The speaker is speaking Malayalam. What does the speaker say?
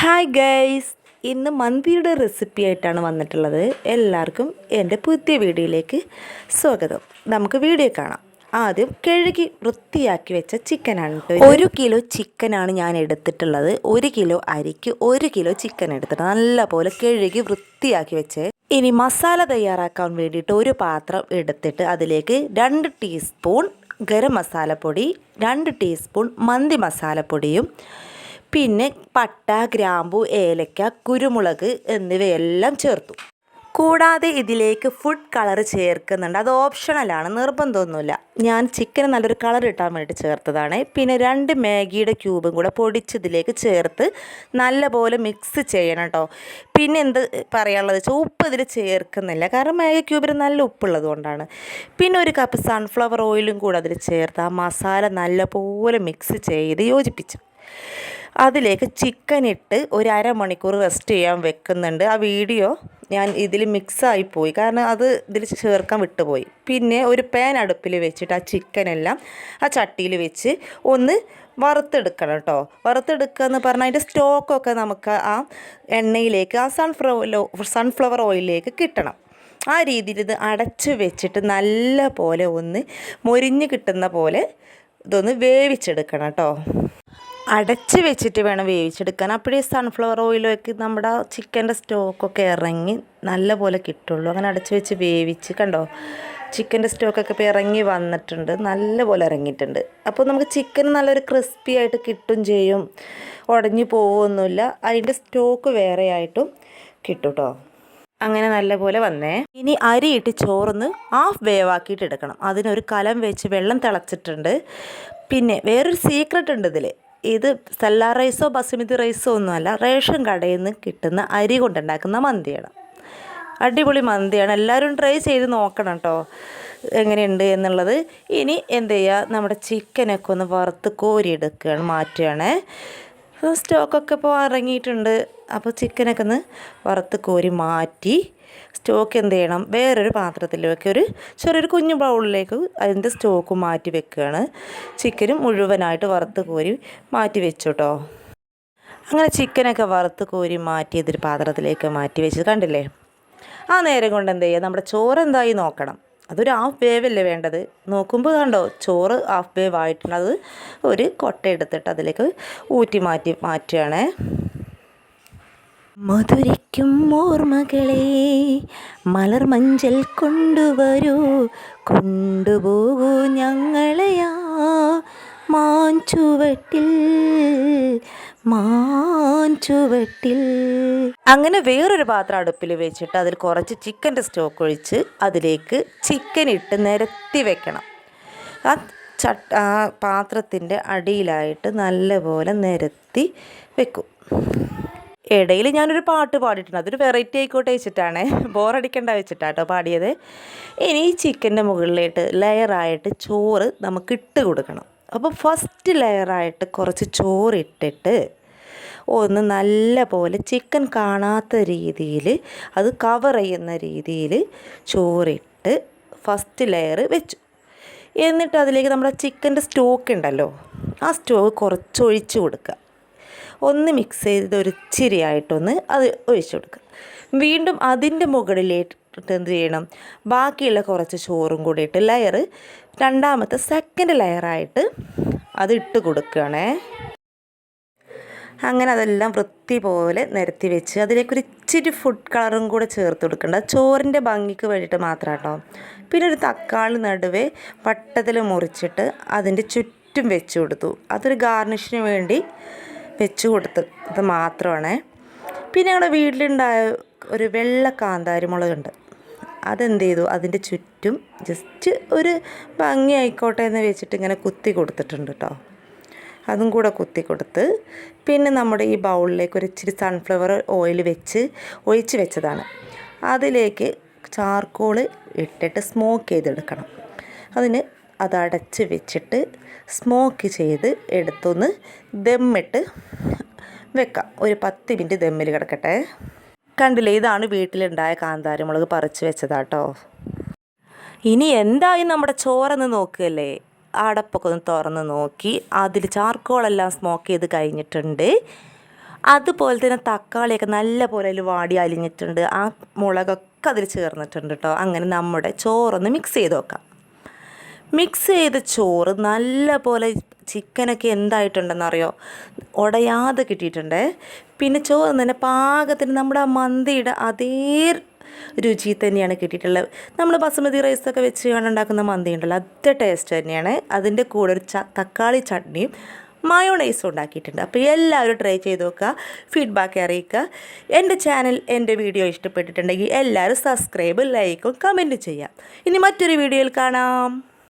Hi guys. ഇന്ന് മന്തിയുടെ റെസിപ്പി ആയിട്ടാണ് വന്നിട്ടുള്ളത്. എല്ലാവർക്കും എന്റെ പുതിയ വീഡിയോയിലേക്ക് സ്വാഗതം. നമുക്ക് വീഡിയോ കാണാം. ആദ്യം കഴുകി വൃത്തിയാക്കി വെച്ച ചിക്കനാണ് ഒരു കിലോ ചിക്കനാണ് ഞാൻ എടുത്തിട്ടുള്ളത്. ഒരു കിലോ അരിക്ക് ഒരു കിലോ ചിക്കൻ എടുത്തിട്ട് നല്ലപോലെ കഴുകി വൃത്തിയാക്കി വെച്ച് ഇനി മസാല തയ്യാറാക്കാൻ വേണ്ടിയിട്ട് ഒരു പാത്രം എടുത്തിട്ട് അതിലേക്ക് രണ്ട് ടീസ്പൂൺ ഗരം മസാലപ്പൊടി രണ്ട് ടീസ്പൂൺ മന്തി മസാലപ്പൊടിയും പിന്നെ പട്ട ഗ്രാമ്പു ഏലക്ക കുരുമുളക് എന്നിവയെല്ലാം ചേർത്തു. കൂടാതെ ഇതിലേക്ക് ഫുഡ് കളർ ചേർക്കുന്നുണ്ട്. അത് ഓപ്ഷണലാണ് നിർബന്ധമൊന്നുമില്ല. ഞാൻ ചിക്കന് നല്ലൊരു കളർ ഇട്ടാൻ വേണ്ടി ചേർത്തതാണ്. പിന്നെ രണ്ട് മാഗിയുടെ ക്യൂബും കൂടെ പൊടിച്ചതിലേക്ക് ചേർത്ത് നല്ലപോലെ മിക്സ് ചെയ്യണം കേട്ടോ പിന്നെ എന്ത് പറയാനുള്ളത് വെച്ചാൽ ഉപ്പ് ഇതിൽ ചേർക്കുന്നില്ല. കാരണം മാഗി ക്യൂബിൽ നല്ല ഉപ്പുള്ളത് കൊണ്ടാണ്. പിന്നെ ഒരു കപ്പ് സൺഫ്ലവർ ഓയിലും കൂടെ അതിൽ ചേർത്ത് ആ മസാല നല്ലപോലെ മിക്സ് ചെയ്ത് യോജിപ്പിച്ചു. അതിലേക്ക് ചിക്കൻ ഇട്ട് ഒരു അരമണിക്കൂർ റെസ്റ്റ് ചെയ്യാൻ വെക്കുന്നുണ്ട്. ആ വീഡിയോ ഞാൻ ഇതിൽ മിക്സായി പോയി. കാരണം അത് ഇതിൽ ചേർക്കാൻ വിട്ടുപോയി. പിന്നെ ഒരു പാൻ അടുപ്പിൽ വെച്ചിട്ട് ആ ചിക്കനെല്ലാം ആ ചട്ടിയിൽ വെച്ച് ഒന്ന് വറുത്തെടുക്കണം കേട്ടോ വറുത്തെടുക്കുക എന്ന് പറഞ്ഞാൽ അതിന്റെ സ്റ്റോക്കൊക്കെ നമുക്ക് ആ എണ്ണയിലേക്ക് ആ സൺഫ്ലവർ സൺഫ്ലവർ ഓയിലിലേക്ക് കിട്ടണം. ആ രീതിയിൽ ഇത് അടച്ച് വെച്ചിട്ട് നല്ല പോലെ ഒന്ന് മൊരിഞ്ഞ് കിട്ടുന്ന പോലെ ഇതൊന്ന് വേവിച്ചെടുക്കണം കേട്ടോ അടച്ച് വെച്ചിട്ട് വേണം വേവിച്ചെടുക്കാൻ. അപ്പോഴേ സൺഫ്ലവർ ഓയിലൊക്കെ നമ്മുടെ ചിക്കന്റെ സ്റ്റോക്കൊക്കെ ഇറങ്ങി നല്ല പോലെ കിട്ടുള്ളൂ. അങ്ങനെ അടച്ച് വെച്ച് വേവിച്ച് കണ്ടോ? ചിക്കന്റെ സ്റ്റോക്കൊക്കെ ഇപ്പോൾ ഇറങ്ങി വന്നിട്ടുണ്ട്. നല്ല പോലെ ഇറങ്ങിയിട്ടുണ്ട്. അപ്പോൾ നമുക്ക് ചിക്കൻ നല്ലൊരു ക്രിസ്പി ആയിട്ട് കിട്ടും ചെയ്യും. ഉടഞ്ഞു പോവുമൊന്നുമില്ല അതിന്റെ സ്റ്റോക്ക് വേറെ ആയിട്ടും കിട്ടും കേട്ടോ അങ്ങനെ നല്ലപോലെ വന്നേ. ഇനി അരിയിട്ട് ചോർന്ന് ഹാഫ് വേവാക്കിയിട്ട് എടുക്കണം. അതിനൊരു കലം വെച്ച് വെള്ളം തിളച്ചിട്ടുണ്ട്. പിന്നെ വേറൊരു സീക്രട്ട് ഉണ്ട് ഇതിൽ ഇത് സല്ലാർ റൈസോ ബസുമതി റൈസോ ഒന്നുമല്ല റേഷൻ കടയിൽ നിന്ന് കിട്ടുന്ന അരി കൊണ്ടുണ്ടാക്കുന്ന മന്തിയാണ്. അടിപൊളി മന്തിയാണ്. എല്ലാവരും ട്രൈ ചെയ്ത് നോക്കണം കേട്ടോ എങ്ങനെയുണ്ട് എന്നുള്ളത്. ഇനി എന്ത് ചെയ്യുക? നമ്മുടെ ചിക്കനൊക്കെ ഒന്ന് വറുത്ത് കോരിയെടുക്കുകയാണ് മാറ്റുകയാണ്. സ്റ്റോക്കൊക്കെ ഇപ്പോൾ ഇറങ്ങിയിട്ടുണ്ട്. അപ്പോൾ ചിക്കനൊക്കെ ഒന്ന് വറുത്ത് കോരി മാറ്റി സ്റ്റോക്ക് എന്ത് ചെയ്യണം? വേറൊരു പാത്രത്തിലേക്ക് ഒരു ചെറിയൊരു കുഞ്ഞു ബൗളിലേക്ക് അതിന്റെ സ്റ്റോക്ക് മാറ്റി വെക്കുകയാണ്. ചിക്കനും മുഴുവനായിട്ട് വറുത്ത് കോരി മാറ്റി വെച്ചു കേട്ടോ. അങ്ങനെ ചിക്കനൊക്കെ വറുത്ത് കോരി മാറ്റി ഇതൊരു പാത്രത്തിലേക്ക് മാറ്റി വെച്ചത് കണ്ടില്ലേ? ആ നേരം കൊണ്ട് എന്ത് ചെയ്യുക? നമ്മുടെ ചോറ് എന്തായി നോക്കണം. അതൊരു ഹാഫ് വേവല്ലേ വേണ്ടത്? നോക്കുമ്പോൾ കണ്ടോ ചോറ് ഹാഫ് വേവ് ആയിട്ടുള്ളത് ഒരു കൊട്ട എടുത്തിട്ട് അതിലേക്ക് ഊറ്റി മാറ്റി മാറ്റുകയാണേ. മധുരയ്ക്കും ഓർമ്മകളെ മലർ മഞ്ചൽ കൊണ്ടുവരൂ. കൊണ്ടുപോകൂ ഞങ്ങളെയാ മാഞ്ചുവട്ടിൽ മാഞ്ചുവട്ടിൽ അങ്ങനെ വേറൊരു പാത്രം അടുപ്പിൽ വെച്ചിട്ട് അതിൽ കുറച്ച് ചിക്കന്റെ സ്റ്റോക്ക് ഒഴിച്ച് അതിലേക്ക് ചിക്കൻ ഇട്ട് നിരത്തി വെക്കണം. ആ ചട്ട ആ പാത്രത്തിന്റെ അടിയിലായിട്ട് നല്ലപോലെ നിരത്തി വെക്കും. ഇടയിൽ ഞാനൊരു പാട്ട് പാടിയിട്ടുണ്ട്. അതൊരു വെറൈറ്റി ആയിക്കോട്ടെ വെച്ചിട്ടാണ്. ബോറടിക്കണ്ട വെച്ചിട്ടാട്ടോ പാടിയത്. ഇനി ഈ ചിക്കന്റെ മുകളിലായിട്ട് ലെയറായിട്ട് ചോറ് നമുക്ക് ഇട്ട് കൊടുക്കണം. അപ്പോൾ ഫസ്റ്റ് ലെയറായിട്ട് കുറച്ച് ചോറിട്ടിട്ട് ഒന്ന് നല്ല പോലെ ചിക്കൻ കാണാത്ത രീതിയിൽ അത് കവർ ചെയ്യുന്ന രീതിയിൽ ചോറിട്ട് ഫസ്റ്റ് ലെയർ വെച്ചു. എന്നിട്ട് അതിലേക്ക് നമ്മുടെ ചിക്കന്റെ സ്റ്റോക്ക് ഉണ്ടല്ലോ ആ സ്റ്റോക്ക് കുറച്ച് ഒഴിച്ചു കൊടുക്കുക. ഒന്ന് മിക്സ് ചെയ്ത് ഇച്ചിരിയായിട്ടൊന്ന് അത് ഒഴിച്ചു കൊടുക്കുക. വീണ്ടും അതിന്റെ മുകളിലേക്ക് എന്ത് ചെയ്യണം. ബാക്കിയുള്ള കുറച്ച് ചോറും കൂടി ഇട്ട് ലെയർ രണ്ടാമത്തെ സെക്കൻഡ് ലെയറായിട്ട് അത് ഇട്ട് കൊടുക്കുകയാണേ. അങ്ങനെ അതെല്ലാം വൃത്തി പോലെ നിരത്തി വെച്ച് അതിലേക്ക് ഒരു ഇച്ചിരി ഫുഡ് കളറും കൂടെ ചേർത്ത് കൊടുക്കേണ്ട. ചോറിന്റെ ഭംഗിക്ക് വേണ്ടിയിട്ട് മാത്രം കേട്ടോ പിന്നെ ഒരു തക്കാളി നടുവേ വട്ടത്തിൽ മുറിച്ചിട്ട് അതിന്റെ ചുറ്റും വെച്ച് കൊടുത്തു. അതൊരു ഗാർണിഷിന് വേണ്ടി വെച്ച് കൊടുത്തത് മാത്രമാണ്. പിന്നെ ഞങ്ങളുടെ വീട്ടിലുണ്ടായ ഒരു വെള്ള കാന്താരി മുളകുണ്ട് അതെന്ത് ചെയ്തു അതിന്റെ ചുറ്റും ജസ്റ്റ് ഒരു ഭംഗി ആയിക്കോട്ടെ എന്ന് വെച്ചിട്ട് ഇങ്ങനെ കുത്തി കൊടുത്തിട്ടുണ്ട് കേട്ടോ അതും കൂടെ കുത്തി കൊടുത്ത് പിന്നെ നമ്മുടെ ഈ ബൗളിലേക്ക് ഒരു ഇച്ചിരി സൺഫ്ലവർ ഓയിൽ വെച്ച് ഒഴിച്ച് വെച്ചതാണ്. അതിലേക്ക് ചാർക്കോൾ ഇട്ടിട്ട് സ്മോക്ക് ചെയ്തെടുക്കണം. അതിന് അത് അടച്ച് വെച്ചിട്ട് സ്മോക്ക് ചെയ്ത് എടുത്തൊന്ന് ദമ്മിട്ട് വെക്കാം. ഒരു പത്ത് മിനിറ്റ് ദമ്മിൽ കിടക്കട്ടെ. കണ്ടില്ലേ? ഇതാണ് വീട്ടിലുണ്ടായ കാന്താരമുളക് പറിച്ച് വെച്ചതാട്ടോ. ഇനി എന്തായി നമ്മുടെ ചോറെന്ന് നോക്കുകയല്ലേ? അടപ്പൊക്കെ ഒന്ന് തുറന്ന് നോക്കി. അതിൽ ചാർക്കോളെല്ലാം സ്മോക്ക് ചെയ്ത് കഴിഞ്ഞിട്ടുണ്ട്. അതുപോലെ തന്നെ തക്കാളിയൊക്കെ നല്ല പോലെ അതിൽ വാടി അലിഞ്ഞിട്ടുണ്ട്. ആ മുളകൊക്കെ അതിൽ ചേർന്നിട്ടുണ്ട് കേട്ടോ അങ്ങനെ നമ്മുടെ ചോറൊന്ന് മിക്സ് ചെയ്ത് നോക്കാം മിക്സ് ചെയ്ത ചോറ് നല്ല പോലെ ചിക്കനൊക്കെ എന്തായിട്ടുണ്ടെന്നറിയോ? ഉടയാതെ കിട്ടിയിട്ടുണ്ട്. പിന്നെ ചോറ് തന്നെ പാകത്തിന് നമ്മുടെ ആ മന്തിയുടെ അതേ രുചി തന്നെയാണ് കിട്ടിയിട്ടുള്ളത്. നമ്മൾ ബസുമതി റൈസൊക്കെ വെച്ച് ഉണ്ടാക്കുന്ന മന്തി ഉണ്ടല്ലോ അതേ ടേസ്റ്റ് തന്നെയാണ്. അതിന്റെ കൂടെ ഒരു ച തക്കാളി ചട്നിയും മയോണൈസും ഉണ്ടാക്കിയിട്ടുണ്ട്. അപ്പോൾ എല്ലാവരും ട്രൈ ചെയ്ത് നോക്കുക ഫീഡ്ബാക്ക് അറിയിക്കുക. എന്റെ ചാനൽ എന്റെ വീഡിയോ ഇഷ്ടപ്പെട്ടിട്ടുണ്ടെങ്കിൽ എല്ലാവരും സബ്സ്ക്രൈബ് ലൈക്കും കമന്റ് ചെയ്യാം ഇനി മറ്റൊരു വീഡിയോയിൽ കാണാം.